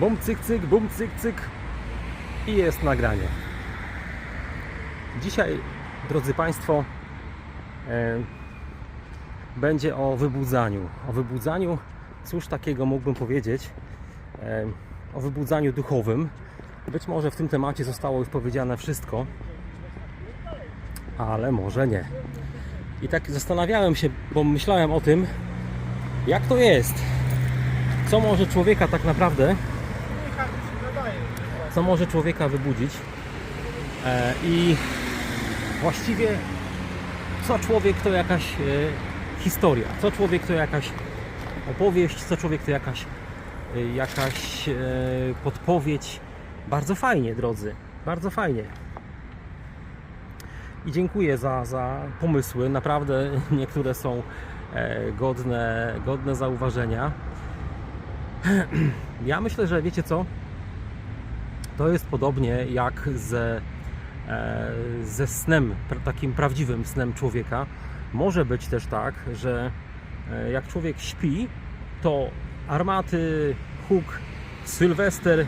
Bum, cyk, cyk, bum, cyk, cyk. I jest nagranie. Dzisiaj, drodzy Państwo, e, będzie o wybudzaniu. O wybudzaniu, cóż takiego mógłbym powiedzieć, e, o wybudzaniu duchowym. Być może w tym temacie zostało już powiedziane wszystko, ale może nie. I tak zastanawiałem się, bo myślałem o tym, jak to jest. Co może człowieka tak naprawdę, co może człowieka wybudzić e, i właściwie co człowiek to jakaś e, historia, co człowiek to jakaś opowieść, co człowiek to jakaś, e, jakaś podpowiedź. Bardzo fajnie, drodzy, bardzo fajnie. I dziękuję za, za pomysły. Naprawdę niektóre są godne, godne zauważenia. Ja myślę, że wiecie co? To jest podobnie jak ze, e, ze snem, takim prawdziwym snem człowieka. Może być też tak, że e, jak człowiek śpi, to armaty, huk, sylwester,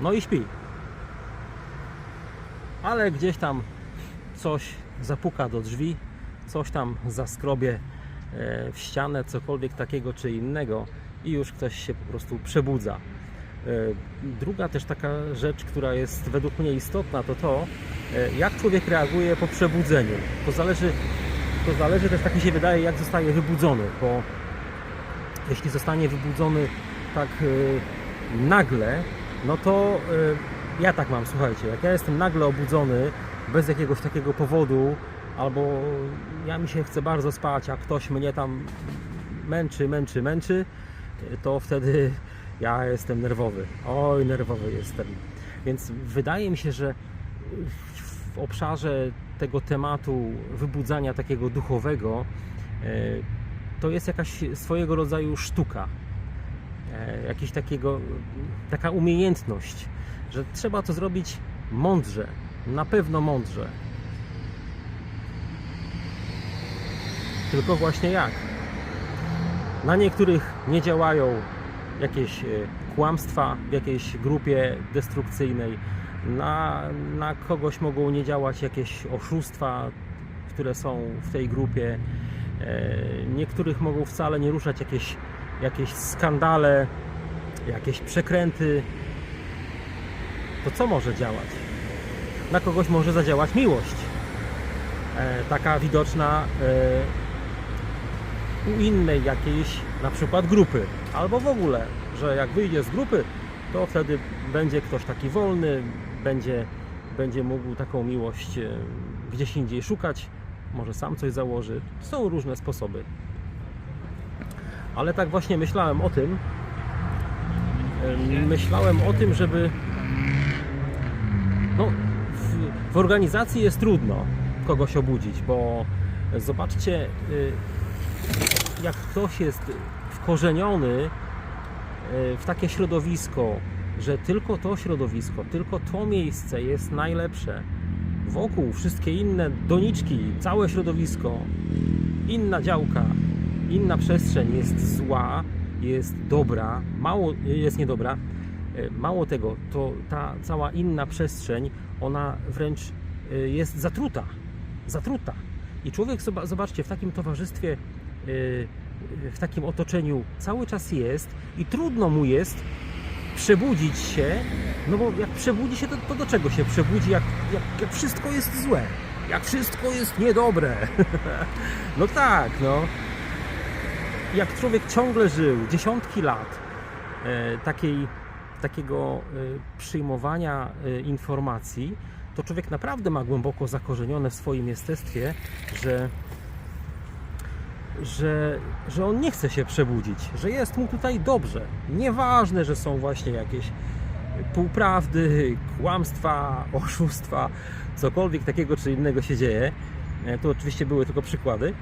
no i śpi. Ale gdzieś tam coś zapuka do drzwi, coś tam zaskrobie e, w ścianę, cokolwiek takiego czy innego i już ktoś się po prostu przebudza. E, Druga też taka rzecz, która jest według mnie istotna, to to, e, jak człowiek reaguje po przebudzeniu. To zależy, to zależy też, tak mi się wydaje, jak zostaje wybudzony, bo jeśli zostanie wybudzony tak e, nagle, no to ja tak mam, słuchajcie, jak ja jestem nagle obudzony bez jakiegoś takiego powodu, albo ja mi się chce bardzo spać, a ktoś mnie tam męczy, męczy, męczy, to wtedy ja jestem nerwowy. Oj, nerwowy jestem. Więc wydaje mi się, że w obszarze tego tematu wybudzania takiego duchowego e, to jest jakaś swojego rodzaju sztuka. E, Jakiś takiego, taka umiejętność, że trzeba to zrobić mądrze, na pewno mądrze. Tylko właśnie jak? Na niektórych nie działają jakieś e, kłamstwa w jakiejś grupie destrukcyjnej. Na, na kogoś mogą nie działać jakieś oszustwa, które są w tej grupie. E, Niektórych mogą wcale nie ruszać jakieś, jakieś skandale, jakieś przekręty. To co może działać? Na kogoś może zadziałać miłość. E, Taka widoczna u innej jakiejś na przykład grupy, albo w ogóle, że jak wyjdzie z grupy, to wtedy będzie ktoś taki wolny, będzie, będzie mógł taką miłość e, gdzieś indziej szukać, może sam coś założy. Są różne sposoby. Ale tak właśnie myślałem o tym, em, myślałem o tym, żeby no, w, w organizacji jest trudno kogoś obudzić, bo zobaczcie, y, jak ktoś jest wkorzeniony y, w takie środowisko, że tylko to środowisko, tylko to miejsce jest najlepsze. Wokół wszystkie inne doniczki, całe środowisko, inna działka, inna przestrzeń jest zła, jest dobra, mało jest niedobra. Y, Mało tego, to ta cała inna przestrzeń, ona wręcz y, jest zatruta. Zatruta. I człowiek, zoba- zobaczcie, w takim towarzystwie, w takim otoczeniu cały czas jest i trudno mu jest przebudzić się, no bo jak przebudzi się, to, to do czego się przebudzi, jak, jak, jak wszystko jest złe, jak wszystko jest niedobre. no tak, no. Jak człowiek ciągle żył dziesiątki lat e, takiej, takiego e, przyjmowania e, informacji, to człowiek naprawdę ma głęboko zakorzenione w swoim jestestwie, że, że, że on nie chce się przebudzić, że jest mu tutaj dobrze. Nieważne, że są właśnie jakieś półprawdy, kłamstwa, oszustwa, cokolwiek takiego czy innego się dzieje. E, Tu oczywiście były tylko przykłady.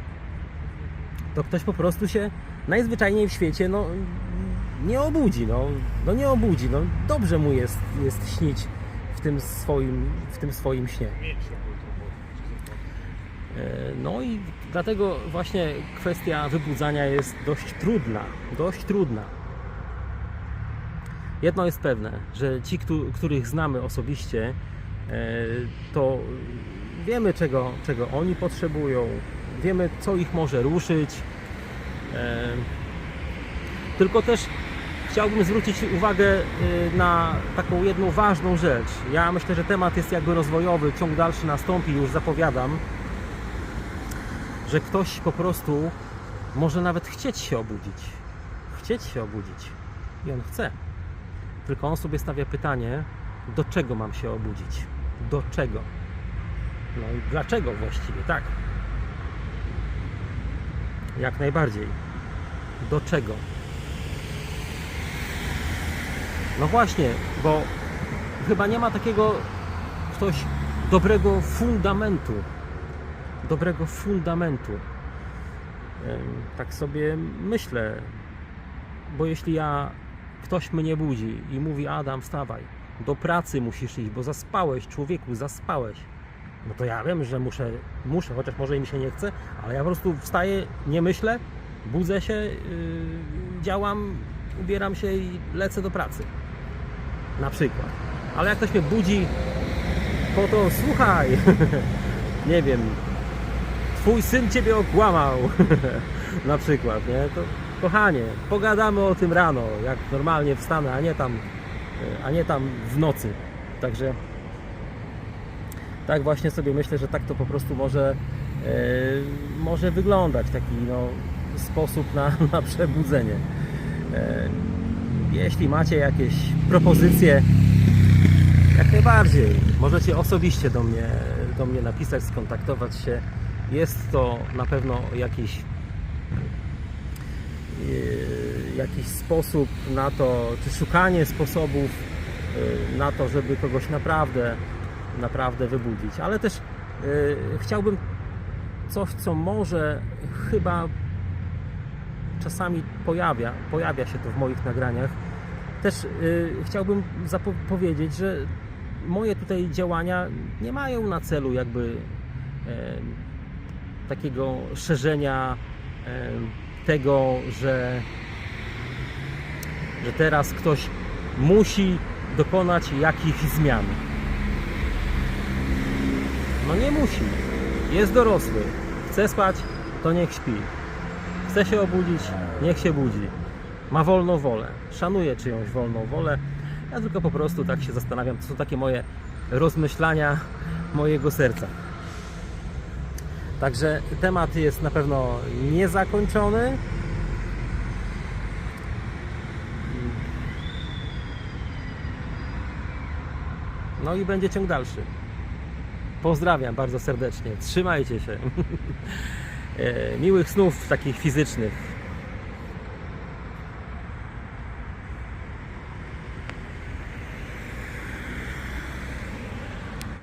To ktoś po prostu się najzwyczajniej w świecie no, nie obudzi. No, no nie obudzi. No, dobrze mu jest, jest śnić w tym swoim, w tym swoim śnie. E, No i dlatego właśnie kwestia wybudzania jest dość trudna, dość trudna. Jedno jest pewne, że ci, któ- których znamy osobiście, e, to wiemy czego, czego oni potrzebują, wiemy co ich może ruszyć. E, Tylko też chciałbym zwrócić uwagę na taką jedną ważną rzecz. Ja myślę, że temat jest jakby rozwojowy, ciąg dalszy nastąpi, już zapowiadam, że ktoś po prostu może nawet chcieć się obudzić. Chcieć się obudzić. I on chce. Tylko on sobie stawia pytanie, do czego mam się obudzić? Do czego? No i dlaczego właściwie? Tak. Jak najbardziej. Do czego? No właśnie, bo chyba nie ma takiego ktoś dobrego fundamentu. Dobrego fundamentu. Tak sobie myślę, bo jeśli ja ktoś mnie budzi i mówi Adam wstawaj, do pracy musisz iść, bo zaspałeś człowieku, zaspałeś. No to ja wiem, że muszę, muszę, chociaż może mi się nie chce, ale ja po prostu wstaję, nie myślę, budzę się, yy, działam, ubieram się i lecę do pracy. Na przykład. Ale jak ktoś mnie budzi, po to słuchaj, nie wiem, twój syn ciebie okłamał, na przykład, nie? To kochanie, pogadamy o tym rano, jak normalnie wstanę, a nie tam, a nie tam w nocy. Także tak właśnie sobie myślę, że tak to po prostu może, e, może wyglądać, taki no, sposób na, na przebudzenie. E, jeśli macie jakieś propozycje, jak najbardziej, możecie osobiście do mnie, do mnie napisać, skontaktować się. Jest to na pewno jakiś e, jakiś sposób na to, czy szukanie sposobów e, na to, żeby kogoś naprawdę, naprawdę wybudzić. Ale też e, chciałbym coś, co może chyba czasami pojawia, pojawia się to w moich nagraniach. Też chciałbym powiedzieć, że moje tutaj działania nie mają na celu jakby takiego szerzenia tego, że, że teraz ktoś musi dokonać jakichś zmian. No nie musi. Jest dorosły. Chce spać, to niech śpi. Chce się obudzić, niech się budzi. Ma wolną wolę. Szanuję czyjąś wolną wolę. Ja tylko po prostu tak się zastanawiam. To są takie moje rozmyślania mojego serca. Także temat jest na pewno niezakończony. No i będzie ciąg dalszy. Pozdrawiam bardzo serdecznie. Trzymajcie się. E, Miłych snów takich fizycznych.